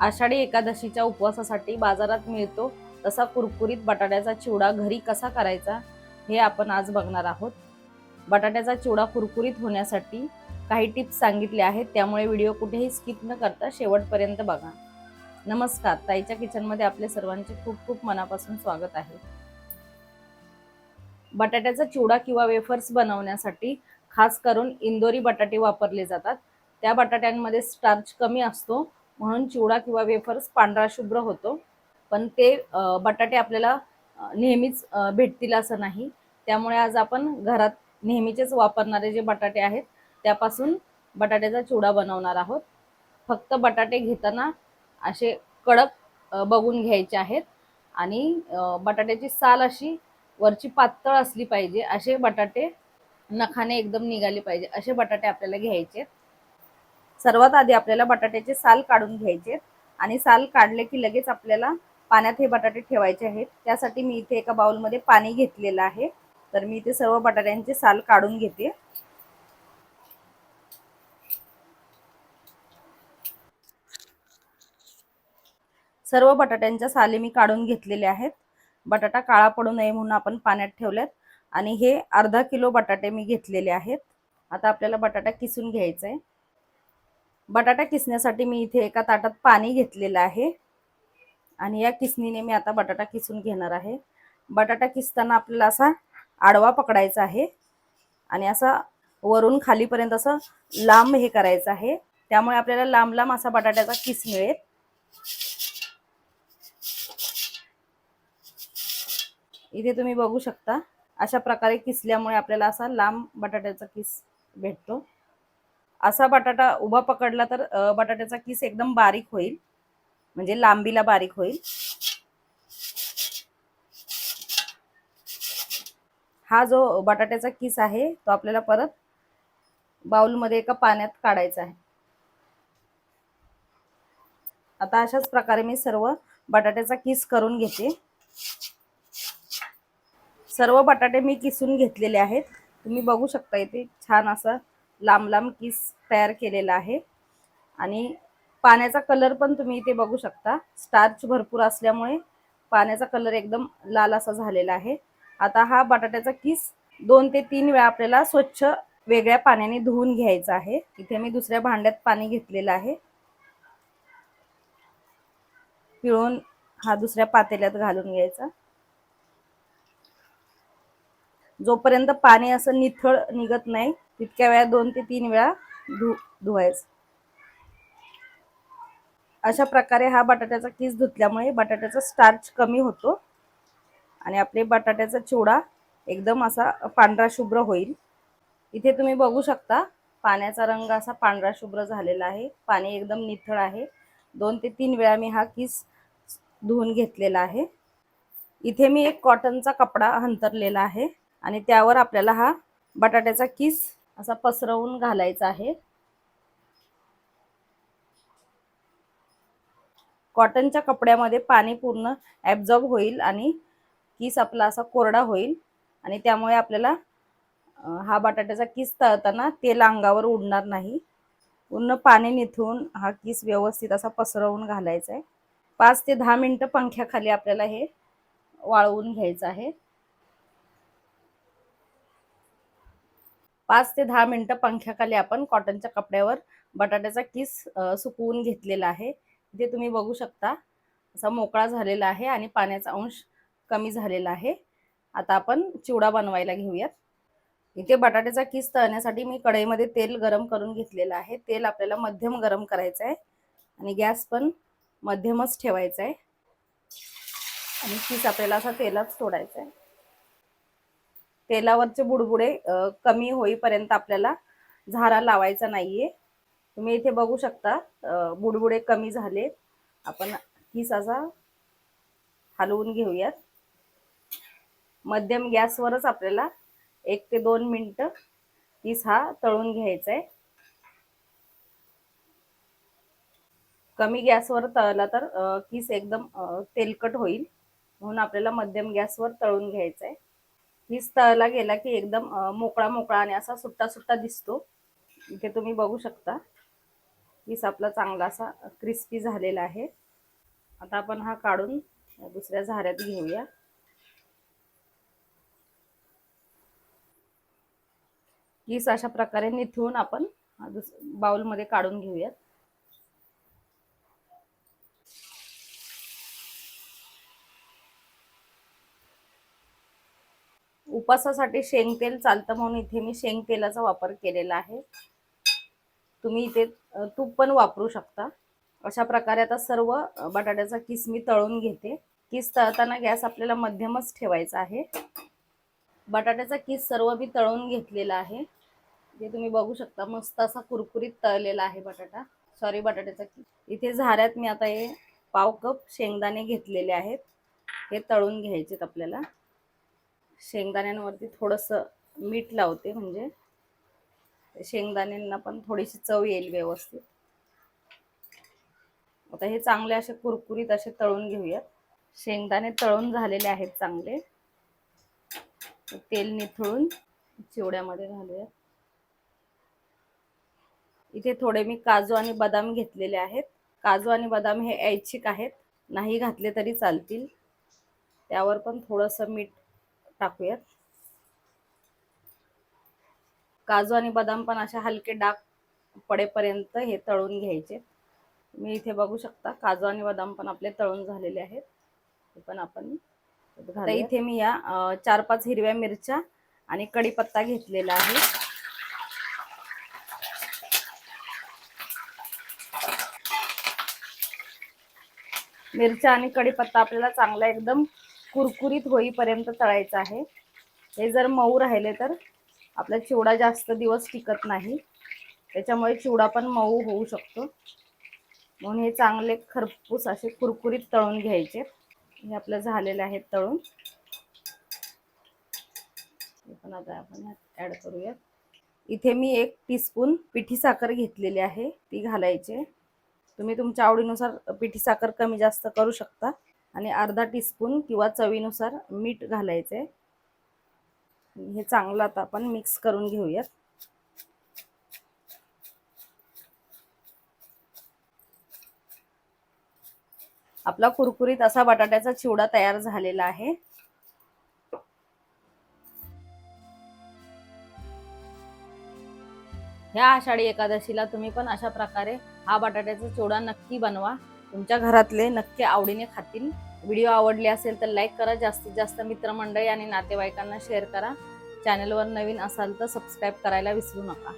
आषाढी एकादशीच्या उपवासासाठी बाजारात मिळतो तसा कुरकुरीत बटाट्याचा चिवडा घरी कसा करायचा हे आपण आज बघणार आहोत. बटाट्याचा चिवडा कुरकुरीत होण्यासाठी काही टिप्स सांगितले आहेत त्यामुळे व्हिडिओ कुठेही स्किप न करता शेवटपर्यंत बघा. नमस्कार ताईच्या किचनमध्ये आपले सर्वांचे खूप खूप मनापासून स्वागत आहे. बटाट्याचा चिवडा किंवा वेफर्स बनवण्यासाठी खास करून इंदोरी बटाटे वापरले जातात. त्या बटाट्यांमध्ये स्टार्च कमी असतो म्हणून चिवडा किंवा वेफर्स पांढरा शुभ्र होतो. पण ते बटाटे आपल्याला नेहमीच भेटतील असं नाही. त्यामुळे आज आपण घरात नेहमीचेच वापरणारे जे बटाटे आहेत त्यापासून बटाट्याचा चिवडा बनवणार आहोत. फक्त बटाटे घेताना असे कडक बघून घ्यायचे आहेत. आणि बटाट्याची साल अशी वरची पातळ असली पाहिजे असे बटाटे नखाने एकदम निघाले पाहिजे असे बटाटे आपल्याला घ्यायचे आहेत. सर्वात आधी आपल्याला बटाट्याचे साल काढून घ्यायचे आणि साल काढले की लगेच आपल्याला पाण्यात हे बटाटे ठेवायचे आहेत. त्यासाठी मी इथे एका बाउलमध्ये पाणी घेतलेलं आहे. तर मी इथे सर्व बटाट्यांचे साल काढून घेते. सर्व बटाट्यांच्या साली मी काढून घेतलेले आहेत. बटाटा काळा पडू नये म्हणून आपण पाण्यात ठेवल्यात आणि हे अर्धा किलो बटाटे मी घेतलेले आहेत. आता आपल्याला बटाटा किसून घ्यायचा आहे बटाटा किसण्यासाठी मी इथे एका ताटात पाणी घेतलेलं आहे. आणि या किसणीने मी आता बटाटा किसून घेणार आहे. बटाटा किसताना आपल्याला असा आडवा पकडायचा आहे. आणि असा वरून खालीपर्यंत असं लांब हे करायचं आहे. त्यामुळे आपल्याला लांब लांब असा बटाट्याचा किस मिळेल. इथे तुम्ही बघू शकता. अशा प्रकारे किसल्यामुळे आपल्याला असा लांब बटाट्याचा किस भेटतो. असा बटाटा उभा पकडला तर बटाट्याचा किस एकदम बारीक होईल. म्हणजे लांबीला बारीक होईल. हा जो बटाट्याचा किस आहे तो आपल्याला परत बाउलमध्ये एका पाण्यात काढायचा आहे. आता अशाच प्रकारे मी सर्व बटाट्याचा किस करून घेते. सर्व बटाटे मी किसून घेतलेले आहेत. तुम्ही बघू शकता इथे छान असं लांब लांब किस तयार केलेला आहे. आणि पाण्याचा कलर पण तुम्ही इथे बघू शकता. स्टार्च भरपूर असल्यामुळे पाण्याचा कलर एकदम लाल असा झालेला आहे. आता हा बटाट्याचा किस दोन ते तीन वेळा आपल्याला स्वच्छ वेगळ्या पाण्याने धुवून घ्यायचा आहे. इथे मी दुसऱ्या भांड्यात पाणी घेतलेलं आहे. पिळून हा दुसऱ्या पातेल्यात घालून घ्यायचा. जोपर्यंत पाणी असं निथळ निघत नाही तितक्या वेळा दोन ते तीन वेळा धु धुवायचं. अशा प्रकारे हा बटाट्याचा किस धुतल्यामुळे बटाट्याचा स्टार्च कमी होतो आणि आपले बटाट्याचा चिवडा एकदम असा पांढरा शुभ्र होईल. इथे तुम्ही बघू शकता पाण्याचा रंग असा पांढरा शुभ्र झालेला आहे. पाणी एकदम निथळ आहे. दोन ते तीन वेळा मी हा किस धुवून घेतलेला आहे. इथे मी एक कॉटनचा कपडा हंतरलेला आहे आणि त्यावर आपल्याला हा बटाट्याचा किस असा पसरवून घालायचा आहे. कॉटनच्या कपड्यामध्ये पाणी पूर्ण ॲब्झॉर्ब होईल आणि किस आपला असा कोरडा होईल आणि त्यामुळे आपल्याला हा बटाट्याचा किस तळताना तेल अंगावर उडणार नाही. पूर्ण पाणी निथून हा किस व्यवस्थित असा पसरवून घालायचा आहे. पाच ते दहा मिनटं पंख्याखाली आपल्याला हे वाळवून घ्यायचं आहे. पाच ते दहा मिनटं पंख्याखाली आपण कॉटनच्या कपड्यावर बटाट्याचा किस सुकवून घेतलेला आहे. इथे तुम्ही बघू शकता असा मोकळा झालेला आहे आणि पाण्याचा अंश कमी झालेला आहे. आता आपण चिवडा बनवायला घेऊयात. इथे बटाट्याचा किस तळण्यासाठी मी कढईमध्ये तेल गरम करून घेतलेलं आहे. तेल आपल्याला मध्यम गरम करायचं आहे आणि गॅस पण मध्यमच ठेवायचा आहे. आणि किस आपल्याला असा तेलात सोडायचा आहे. तेलावरचे बुडबुडे कमी होईपर्यंत आपल्याला झारा लावायचा नाहीये. तुम्ही इथे बघू शकता बुडबुडे कमी झाले आपण किस असा हलवून घेऊयात. मध्यम गॅसवरच आपल्याला एक ते दोन मिनटं किस हा तळून घ्यायचा आहे कमी गॅसवर तळला तर किस एकदम तेलकट होईल. म्हणून आपल्याला मध्यम गॅसवर तळून घ्यायचा आहे किस तळला गेला की एकदम मोकळा मोकळा आणि असा सुट्टा सुट्टा दिसतो. इथे तुम्ही बघू शकता. पीस आपला चांगला असा क्रिस्पी झालेला आहे. आता आपण हा काढून दुसऱ्या झाऱ्यात घेऊया. पीस अशा प्रकारे निथळून आपण दुस बाउलमध्ये काढून घेऊयात. उपासासाठी शेंगतेल चालतं म्हणून इथे मी शेंगतेलाचा वापर केलेला आहे. तुम्ही इथे तूप पण वापरू शकता. अशा प्रकारे आता सर्व बटाट्याचा किस मी तळून घेते. किस तळताना गॅस आपल्याला मध्यमच ठेवायचा आहे. बटाट्याचा किस सर्व मी तळून घेतलेला आहे. जे तुम्ही बघू शकता मस्त असा कुरकुरीत तळलेला आहे बटाटा. सॉरी बटाट्याचा किस. इथे झाऱ्यात मी आता हे पाव कप शेंगदाणे घेतलेले आहेत. हे तळून घ्यायचेत आपल्याला. शेंगदाण्यांवरती थोडंसं मीठ लावते म्हणजे शेंगदाण्यांना पण थोडीशी चव येईल व्यवस्थित. आता हे चांगले असे कुरकुरीत असे तळून घेऊयात. शेंगदाणे तळून झालेले आहेत चांगले. तेल निथळून चिवड्यामध्ये घालूयात. इथे थोडे मी काजू आणि बदाम घेतलेले आहेत. काजू आणि बदाम हे ऐच्छिक आहेत. नाही घातले तरी चालतील. त्यावर पण थोडंसं मीठ टाकूयात. काजू आणि बदाम पण अशा हलके डाग पडेपर्यंत हे तळून घ्यायचे. मी इथे बघू शकता काजू आणि बदाम पण आपले तळून झालेले आहेत. हे पण आपण इथे मी या चार पाच हिरव्या मिरच्या आणि कढीपत्ता घेतलेला आहे. मिरच्या आणि कढीपत्ता आपल्याला चांगला एकदम कुरकुरीत होईपर्यंत तळायचं आहे. हे जर मऊ राहिले तर आपला चिवडा जास्त दिवस टिकत नाही. त्याच्यामुळे चिवडा पण मऊ होऊ शकतो. म्हणून हे चांगले खरपूस असे कुरकुरीत तळून घ्यायचे. हे आपलं झालेले आहेत तळून. पण आता आपण ॲड करूयात. इथे मी एक टीस्पून पिठी साखर घेतलेली आहे. ती घालायची तुम्ही तुमच्या आवडीनुसार पिठी साखर कमी जास्त करू शकता. आणि अर्धा टीस्पून किंवा चवीनुसार मीठ घालायचे हे चांगलं आता आपण मिक्स करून घेऊयात. आपला कुरकुरीत असा बटाट्याचा चिवडा तयार झालेला आहे. ह्या आषाढी एकादशीला तुम्ही पण अशा प्रकारे हा बटाट्याचा चिवडा नक्की बनवा. तुमच्या घरातले नक्की आवडीने खातील. व्हिडिओ आवडले असेल तर लाईक करा. जास्तीत जास्त मित्रमंडळी आणि नातेवाईकांना शेअर करा. चॅनलवर नवीन असाल तर सबस्क्राईब करायला विसरू नका.